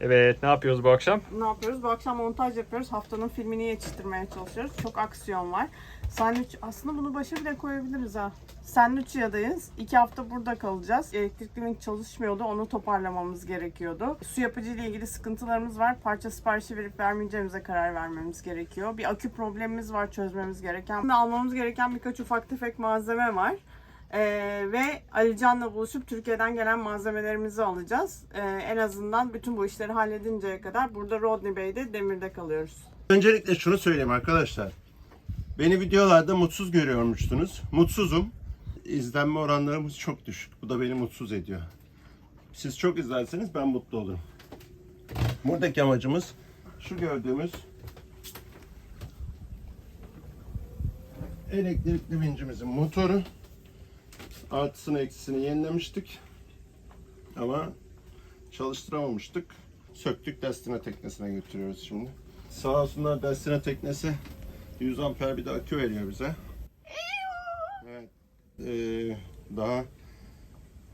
Evet ne yapıyoruz bu akşam? Ne yapıyoruz? Bu akşam montaj yapıyoruz. Haftanın filmini yetiştirmeye çalışıyoruz. Çok aksiyon var. Sandviç, aslında bunu başa bile koyabiliriz ha. Sandviçya'dayız. İki hafta burada kalacağız. Elektrikli link çalışmıyordu. Onu toparlamamız gerekiyordu. Su yapıcı ile ilgili sıkıntılarımız var. Parça siparişi verip vermeyeceğimize karar vermemiz gerekiyor. Bir akü problemimiz var çözmemiz gereken. Şimdi almamız gereken birkaç ufak tefek malzeme var. Ee, ve Alican'la buluşup Türkiye'den gelen malzemelerimizi alacağız. Ee, en azından bütün bu işleri halledinceye kadar burada Rodney Bey'de Demir'de kalıyoruz. Öncelikle şunu söyleyeyim arkadaşlar. Beni videolarda mutsuz görüyormuşsunuz. Mutsuzum. İzlenme oranlarımız çok düşük. Bu da beni mutsuz ediyor. Siz çok izlerseniz ben mutlu olurum. Buradaki amacımız şu gördüğümüz elektrikli vincimizin motoru. Artısını eksisini yenilemiştik. Ama çalıştıramamıştık. Söktük Destina teknesine götürüyoruz şimdi. Sağ olsunlar Destina teknesi 100 amper bir de akü veriyor bize. Evet. Ee, daha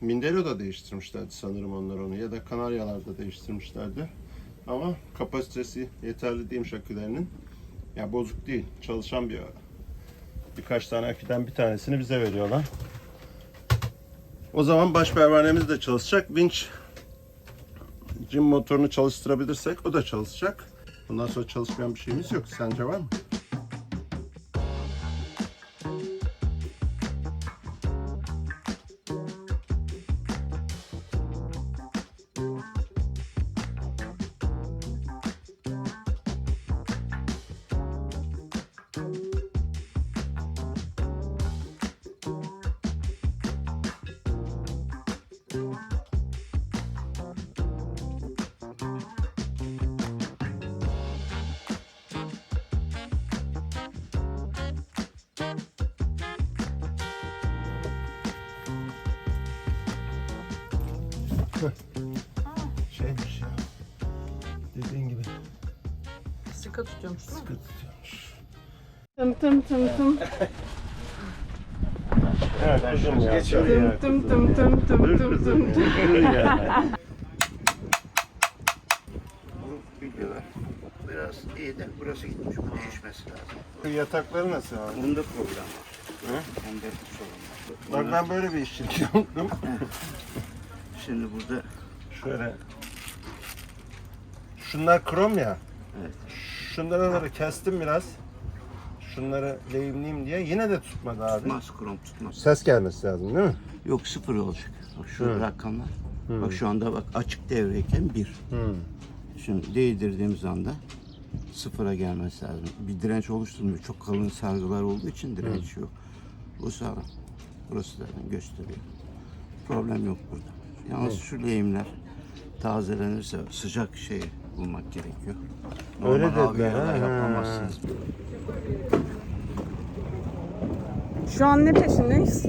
Mindero'da değiştirmişlerdi sanırım onlar onu ya da Kanaryalar'da değiştirmişlerdi. Ama kapasitesi yeterli değilmiş akülerinin. Ya bozuk değil, çalışan bir birkaç tane aküden bir tanesini bize veriyorlar. O zaman baş pervanemiz de çalışacak. Winch Jim motorunu çalıştırabilirsek o da çalışacak. Bundan sonra çalışmayan bir şeyimiz yok. Sence var mı? Şeymiş ya. Dediğin gibi Sıkı tutuyormuş sıkı tutuyormuş. Tım tım tım tım. Evet kuzum ya. Tım tım tım tım tım tım tım. Biraz iyi de burası gitmiş. Bu değişmesi lazım. Yatakları nasıl abi? Bunda problem var. Bunda bir sorun var. Bak ben böyle bir işçilik yaptım. Şimdi burada Şöyle. Şunlar krom ya. Evet. Şunları kestim biraz. Şunları lehimleyeyim diye. Yine de tutmadı abi. tutmaz, krom tutmaz. Ses gelmesi lazım değil mi? Yok sıfır olacak. Bak şu Hı. rakamlar. Bak şu anda bak açık devreyken bir. Hı. Şimdi değdirdiğimiz anda sıfıra gelmesi lazım. Bir direnç oluşturmuyor. Çok kalın sargılar olduğu için direnç yok. Bu sağlam. Burası zaten gösteriyor. Problem yok burada. Yalnız şu lehimler tazelenirse sıcak şey bulmak gerekiyor. Öyle Normal dediler, havayla ha. yapamazsınız. Şu an ne peşindeyiz?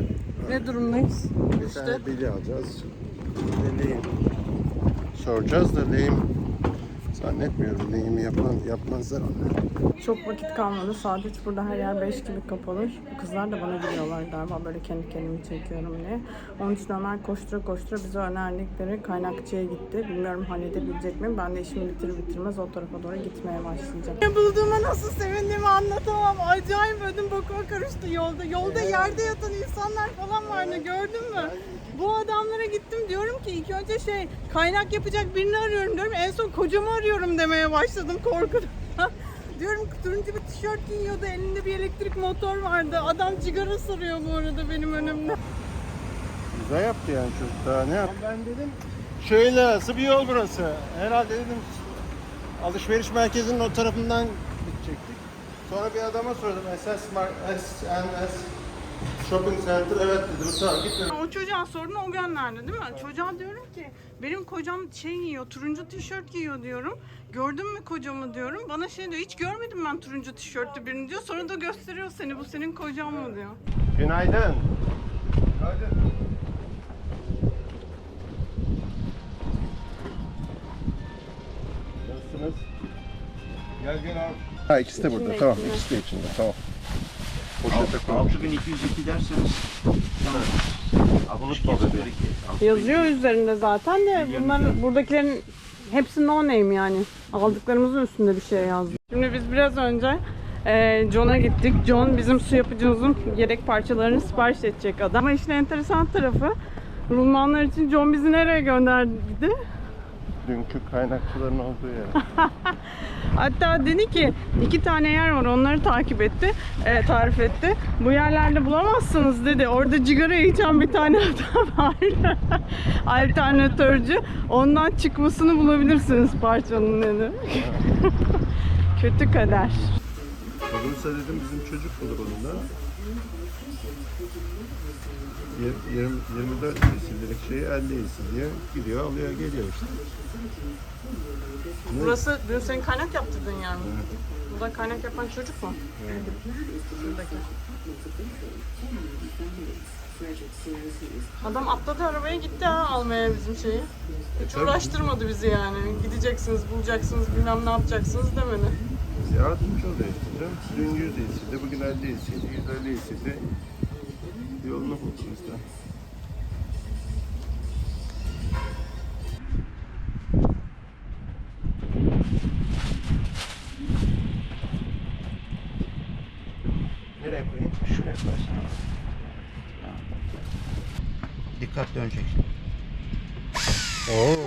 Ne durumdayız? Bir İşte. tane bilye alacağız. Bir de lehim. Soracağız da lehim zannetmiyorum lehimi yapan, yapmazlar onlar. Çok vakit kalmadı. Saat 3 burada her yer 5 gibi kapalı. Bu kızlar da bana gülüyorlar galiba böyle kendi kendimi çekiyorum diye. Onun için Ömer koştura koştura bize önerdikleri kaynakçıya gitti. Bilmiyorum halledebilecek mi? Ben de işimi bitirir bitirmez o tarafa doğru gitmeye başlayacağım. Ne bulduğuma nasıl sevindiğimi anlatamam. Acayip ödüm bokuma karıştı yolda. Yolda yerde yatan insanlar falan vardı gördün mü? Bu adamlara gittim diyorum ki ilk önce şey kaynak yapacak birini arıyorum diyorum. En son kocamı arıyorum demeye başladım korkudan. diyorum turuncu bir tişört giyiyordu elinde bir elektrik motor vardı. Adam cigara sarıyor bu arada benim önümde. Güzel yaptı yani çocuk daha ne yaptı? Ben dedim şöyle nasıl bir yol burası? Herhalde dedim alışveriş merkezinin o tarafından gidecektik. Sonra bir adama sordum SS SNS Shopping Center evet dedi bu tamam gitme. O çocuğa sordun o gönderdi değil mi? Çocuğa diyorum ki benim kocam şey giyiyor turuncu tişört giyiyor diyorum. Gördün mü kocamı diyorum. Bana şey diyor hiç görmedim ben turuncu tişörtlü birini diyor. Sonra da gösteriyor seni bu senin kocan mı diyor. Günaydın. Nasılsınız? Gel gel abi. Ha ikisi de burada tamam ikisi de içinde tamam. Poşete koy. 6202 derseniz tamam. Unutma bebeği. Yazıyor üzerinde zaten de bunlar buradakilerin Hepsi no name yani. Aldıklarımızın üstünde bir şey yazdı. Şimdi biz biraz önce e, John'a gittik. John bizim su yapıcımızın yedek parçalarını sipariş edecek adam. Ama işin enteresan tarafı Rulmanlar için John bizi nereye gönderdi? Dünkü kaynakçıların olduğu yere. Hatta dedi ki iki tane yer var onları takip etti, e, tarif etti. Bu yerlerde bulamazsınız dedi. Orada cigara içen bir tane adam var. Alternatörcü. Ondan çıkmasını bulabilirsiniz parçanın dedi. Kötü kader. Bugünse dedim bizim çocuk bulur onunla. 20, 24 isimlilik şeyi 50 isim diye gidiyor alıyor geliyor işte. Burası dün senin kaynak yaptırdığın yer mi? Evet. Burada kaynak yapan çocuk mu? Evet. Adam atladı arabaya gitti ha almaya bizim şeyi. E, Hiç Tabii. uğraştırmadı bizi yani. Gideceksiniz, bulacaksınız, bilmem ne yapacaksınız demedi. Yardımcı oluyor işte. Dün 100 isiydi, bugün 50 isiydi, 150 isiydi. Yolunu buldu işte. Nereye koyayım? Şuraya koysana. Dikkat dönecek. Oo.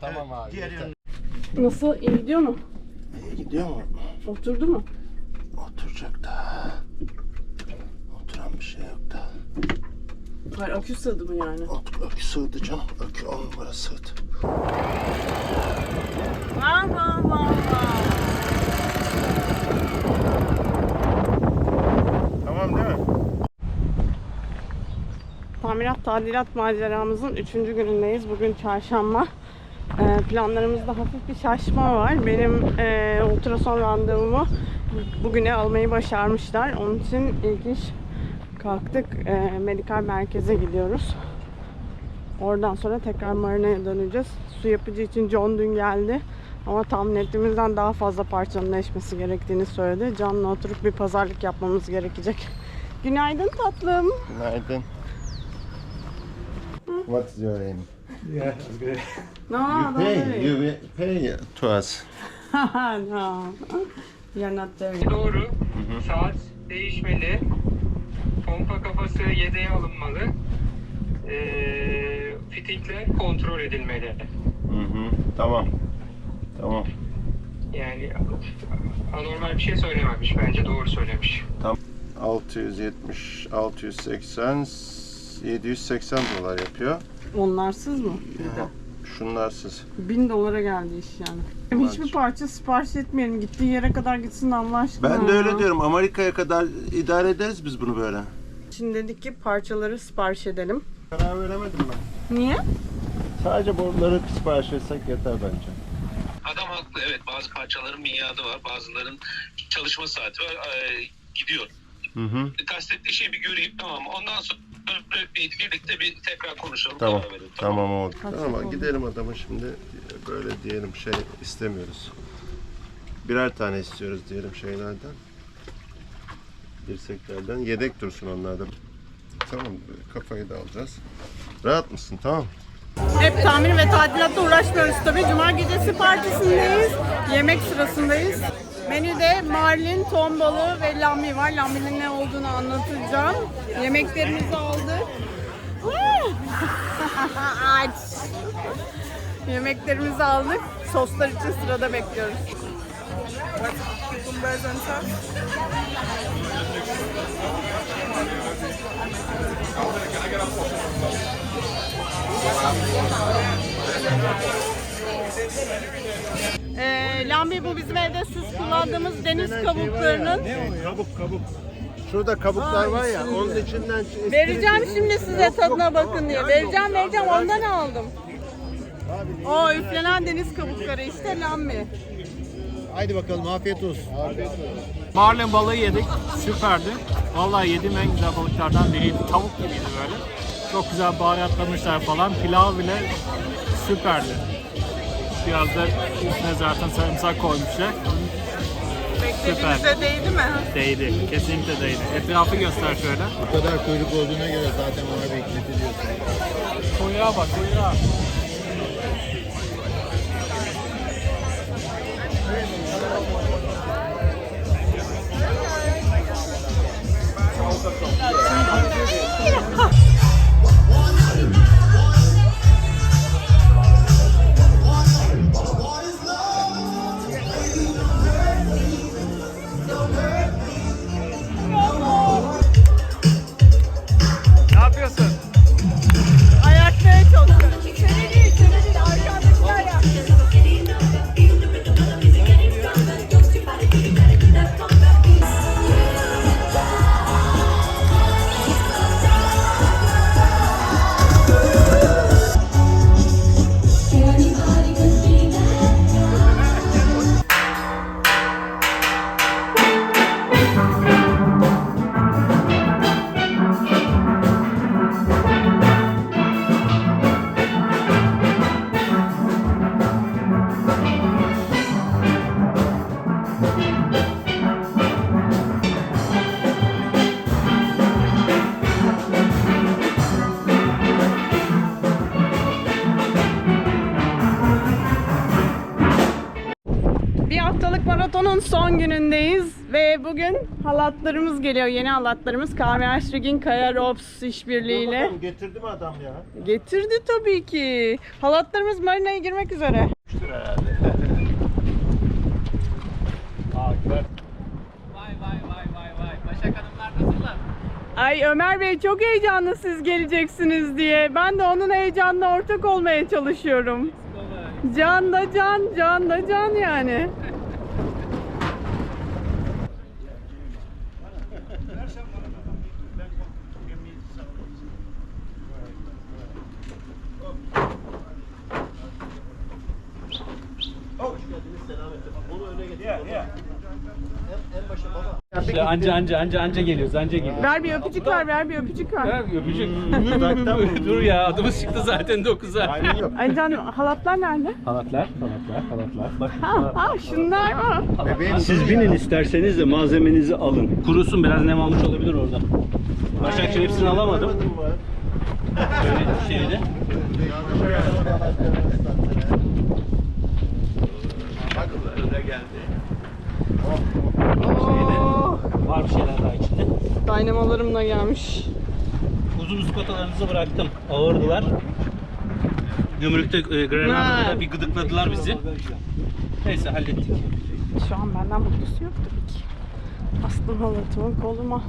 tamam abi. Diğer. Nasıl? İyi gidiyor mu? İyi gidiyor mu? Oturdu mu? Oturacak da. Oturan bir şey yok da. Hayır akü sığdı mı yani? Ökü sığdı canım. Ökü on numara sığdı. Vah vah vah vah. Tamam değil mi? Tamirat tadilat maceramızın 3. günündeyiz. Bugün çarşamba. Ee, planlarımızda hafif bir şaşma var. Benim e, ultrason randevumu bugüne almayı başarmışlar. Onun için ilk iş kalktık. E, medikal merkeze gidiyoruz. Oradan sonra tekrar marinaya döneceğiz. Su yapıcı için John dün geldi. Ama tahmin ettiğimizden daha fazla parçanın değişmesi gerektiğini söyledi. Can'la oturup bir pazarlık yapmamız gerekecek. Günaydın tatlım. Günaydın. What is your name? No, You pay. You pay to us. no. You're not there. Doğru. Saat değişmeli. Pompa kafası yedeğe alınmalı. Ee, fitikler kontrol edilmeli. Hı hı. Tamam. Tamam. Yani anormal bir şey söylememiş. Bence doğru söylemiş. 670, 680, 780 dolar yapıyor. Onlarsız mı? Şunlarsız. Bin dolara geldi iş yani. Hiçbir parça sipariş etmeyelim. Gittiği yere kadar gitsin Allah aşkına. Ben de ya. öyle diyorum. Amerika'ya kadar idare ederiz biz bunu böyle. Şimdi dedik ki parçaları sipariş edelim. Karar veremedim ben. Niye? Sadece boruları sipariş etsek yeter bence. Adam haklı evet bazı parçaların miadı var bazıların çalışma saati var Ee, gidiyor. Hı hı. Kastettiği şeyi bir göreyim tamam ondan sonra bir, birlikte bir tekrar konuşalım. Tamam. karar verelim, Tamam oldu. Tamam oldu? gidelim adama şimdi böyle diyelim şey istemiyoruz. Birer tane istiyoruz diyelim şeylerden. Dirseklerden. Yedek dursun onlardan. Tamam kafayı da alacağız. Rahat mısın tamam Hep tamir ve tadilatta uğraşmıyoruz tabii. Cuma gecesi partisindeyiz. Yemek sırasındayız. Menüde marlin, ton balığı ve lambi var. Lambinin ne olduğunu anlatacağım. Yemeklerimizi aldık. Aç. Yemeklerimizi aldık. Soslar için sırada bekliyoruz. Top. Ee, lambi bu bizim evde süs kullandığımız deniz kabuklarının. Kabuk kabuk. Şurada kabuklar var ya onun içinden Vereceğim şimdi size tadına bakın diye. Vereceğim vereceğim ondan aldım. O üflenen deniz kabukları işte lambi. Haydi bakalım afiyet olsun. Marlin balığı yedik. Süperdi. Vallahi yediğim en güzel balıklardan biriydi. Tavuk gibiydi böyle. Çok güzel baharatlamışlar falan. Pilav bile süperdi. Biraz da üstüne zaten sarımsak koymuşlar. Beklediğinize değdi mi? Değdi. Kesinlikle değdi. Etrafı göster şöyle. Bu kadar kuyruk olduğuna göre zaten ona bekleti diyorsun. Kuyruğa bak kuyruğa. 있었죠. 아, bugün halatlarımız geliyor. Yeni halatlarımız Kahve Aşrigin Kaya Rops işbirliğiyle. Getirdi mi adam ya? Getirdi tabii ki. Halatlarımız marinaya girmek üzere. Vay vay vay vay vay. Başak Hanımlar nasıllar? Ay Ömer Bey çok heyecanlı siz geleceksiniz diye. Ben de onun heyecanına ortak olmaya çalışıyorum. Can da can, can da can yani. İşte anca anca anca anca geliyoruz anca geliyoruz. Ver bir öpücük ver, ver bir öpücük ver. Ha, öpücük. Dur ya adımız çıktı zaten 9'a. Ay halatlar nerede? Halatlar, halatlar, halatlar. Bak Ha, ha şunlar mı? siz binin isterseniz de malzemenizi alın. Kurusun biraz nem almış olabilir orada. Başak için hepsini alamadım. Böyle şeyde. Oh, Var bir şeyler daha içinde. dynamalarım da gelmiş. Uzun ıskatalarınızı bıraktım. Ağırdılar. Gümrükte e, Grenada'da bir gıdıkladılar bizi. Neyse hallettik. Şu an benden mutlusu yok tabii ki. Bastım halatıma koluma.